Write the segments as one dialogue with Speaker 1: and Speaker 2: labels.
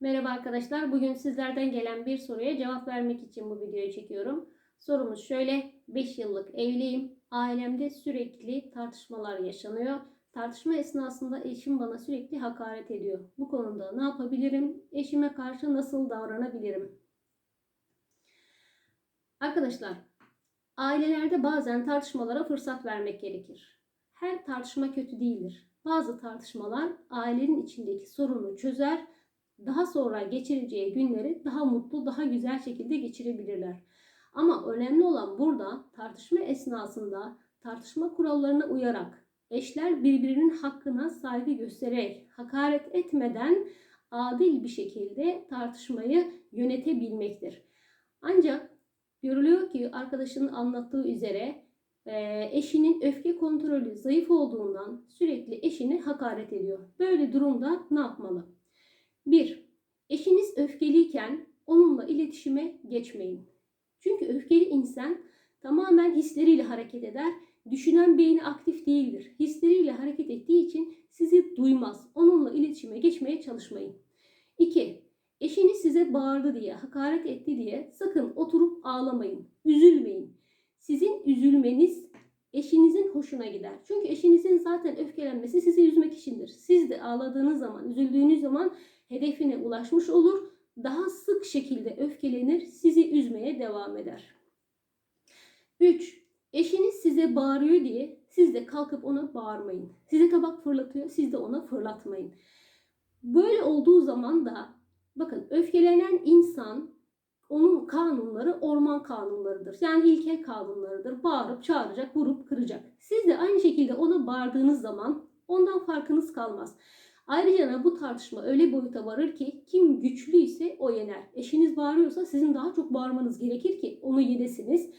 Speaker 1: Merhaba arkadaşlar. Bugün sizlerden gelen bir soruya cevap vermek için bu videoyu çekiyorum. Sorumuz şöyle. 5 yıllık evliyim. Ailemde sürekli tartışmalar yaşanıyor. Tartışma esnasında eşim bana sürekli hakaret ediyor. Bu konuda ne yapabilirim? Eşime karşı nasıl davranabilirim? Arkadaşlar, ailelerde bazen tartışmalara fırsat vermek gerekir. Her tartışma kötü değildir. Bazı tartışmalar ailenin içindeki sorunu çözer daha sonra geçireceği günleri daha mutlu, daha güzel şekilde geçirebilirler. Ama önemli olan burada tartışma esnasında tartışma kurallarına uyarak eşler birbirinin hakkına saygı göstererek, hakaret etmeden adil bir şekilde tartışmayı yönetebilmektir. Ancak görülüyor ki arkadaşının anlattığı üzere e, eşinin öfke kontrolü zayıf olduğundan sürekli eşini hakaret ediyor. Böyle durumda ne yapmalı? 1. Eşiniz öfkeliyken onunla iletişime geçmeyin. Çünkü öfkeli insan tamamen hisleriyle hareket eder. Düşünen beyni aktif değildir. Hisleriyle hareket ettiği için sizi duymaz. Onunla iletişime geçmeye çalışmayın. 2. Eşiniz size bağırdı diye, hakaret etti diye sakın oturup ağlamayın. Üzülmeyin. Sizin üzülmeniz eşinizin hoşuna gider. Çünkü eşinizin zaten öfkelenmesi sizi üzmek içindir. Siz de ağladığınız zaman, üzüldüğünüz zaman hedefine ulaşmış olur. Daha sık şekilde öfkelenir, sizi üzmeye devam eder. 3. Eşiniz size bağırıyor diye siz de kalkıp ona bağırmayın. Size tabak fırlatıyor, siz de ona fırlatmayın. Böyle olduğu zaman da bakın öfkelenen insan onun kanunları orman kanunlarıdır. Yani ilkel kanunlarıdır. Bağırıp çağıracak, vurup kıracak. Siz de aynı şekilde ona bağırdığınız zaman ondan farkınız kalmaz. Ayrıca bu tartışma öyle boyuta varır ki kim güçlüyse o yener. Eşiniz bağırıyorsa sizin daha çok bağırmanız gerekir ki onu yenesiniz.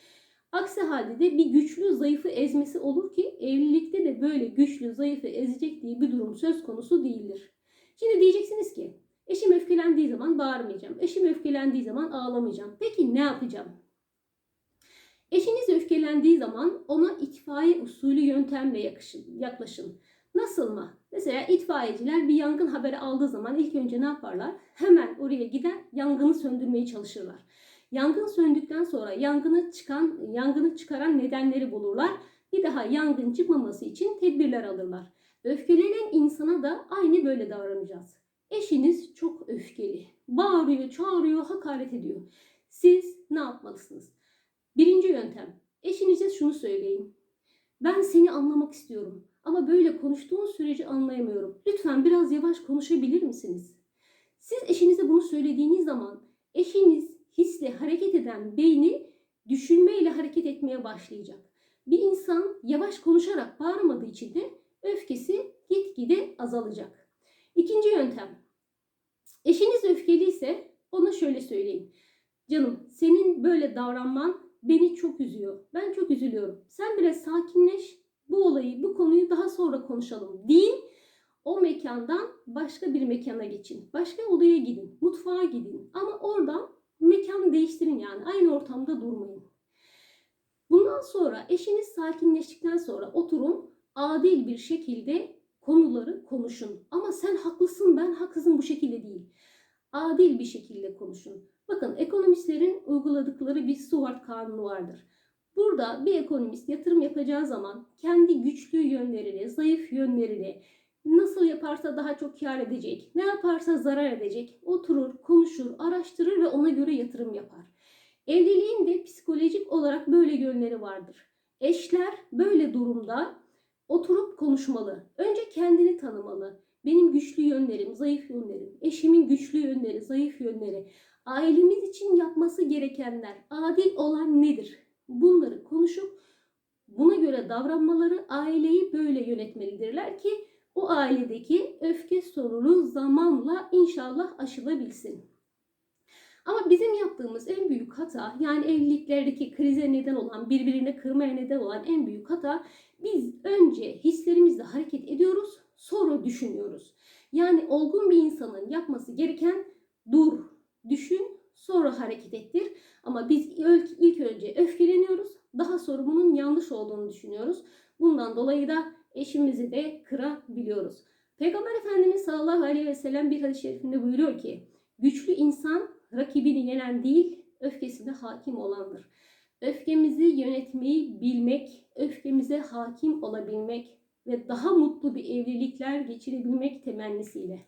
Speaker 1: Aksi halde de bir güçlü zayıfı ezmesi olur ki evlilikte de böyle güçlü zayıfı ezecek diye bir durum söz konusu değildir. Şimdi diyeceksiniz ki eşim öfkelendiği zaman bağırmayacağım. Eşim öfkelendiği zaman ağlamayacağım. Peki ne yapacağım? Eşiniz öfkelendiği zaman ona itfaiye usulü yöntemle yaklaşın. Nasıl mı? Mesela itfaiyeciler bir yangın haberi aldığı zaman ilk önce ne yaparlar? Hemen oraya gider yangını söndürmeye çalışırlar. Yangın söndükten sonra yangını çıkan, yangını çıkaran nedenleri bulurlar. Bir daha yangın çıkmaması için tedbirler alırlar. Öfkelenen insana da aynı böyle davranacağız. Eşiniz çok öfkeli. Bağırıyor, çağırıyor, hakaret ediyor. Siz ne yapmalısınız? Birinci yöntem. Eşinize şunu söyleyin. Ben seni anlamak istiyorum. Ama böyle konuştuğun sürece anlayamıyorum. Lütfen biraz yavaş konuşabilir misiniz? Siz eşinize bunu söylediğiniz zaman eşiniz hisle hareket eden beyni düşünmeyle hareket etmeye başlayacak. Bir insan yavaş konuşarak bağırmadığı için de öfkesi gitgide azalacak. İkinci yöntem. Eşiniz öfkeliyse ona şöyle söyleyin. Canım senin böyle davranman beni çok üzüyor. Ben çok üzülüyorum. Sen biraz sakinleş bu olayı, bu konuyu daha sonra konuşalım deyin. O mekandan başka bir mekana geçin. Başka odaya gidin. Mutfağa gidin. Ama oradan mekan değiştirin yani. Aynı ortamda durmayın. Bundan sonra eşiniz sakinleştikten sonra oturun adil bir şekilde konuları konuşun. Ama sen haklısın ben haksızım bu şekilde değil. Adil bir şekilde konuşun. Bakın ekonomistlerin uyguladıkları bir Stewart kanunu vardır. Burada bir ekonomist yatırım yapacağı zaman kendi güçlü yönlerini, zayıf yönlerini nasıl yaparsa daha çok kar edecek, ne yaparsa zarar edecek oturur, konuşur, araştırır ve ona göre yatırım yapar. Evliliğin de psikolojik olarak böyle yönleri vardır. Eşler böyle durumda oturup konuşmalı. Önce kendini tanımalı. Benim güçlü yönlerim, zayıf yönlerim, eşimin güçlü yönleri, zayıf yönleri, ailemiz için yapması gerekenler, adil olan nedir? Bunları konuşup buna göre davranmaları aileyi böyle yönetmelidirler ki o ailedeki öfke sorunu zamanla inşallah aşılabilsin. Ama bizim yaptığımız en büyük hata yani evliliklerdeki krize neden olan, birbirine kırmaya neden olan en büyük hata biz önce hislerimizle hareket ediyoruz, sonra düşünüyoruz. Yani olgun bir insanın yapması gereken dur, düşün, sonra hareket ettir. Ama biz ilk, önce öfkeleniyoruz. Daha sonra bunun yanlış olduğunu düşünüyoruz. Bundan dolayı da eşimizi de kırabiliyoruz. Peygamber Efendimiz sallallahu aleyhi ve sellem bir hadis-i şerifinde buyuruyor ki Güçlü insan rakibini yenen değil, öfkesine hakim olandır. Öfkemizi yönetmeyi bilmek, öfkemize hakim olabilmek ve daha mutlu bir evlilikler geçirebilmek temennisiyle.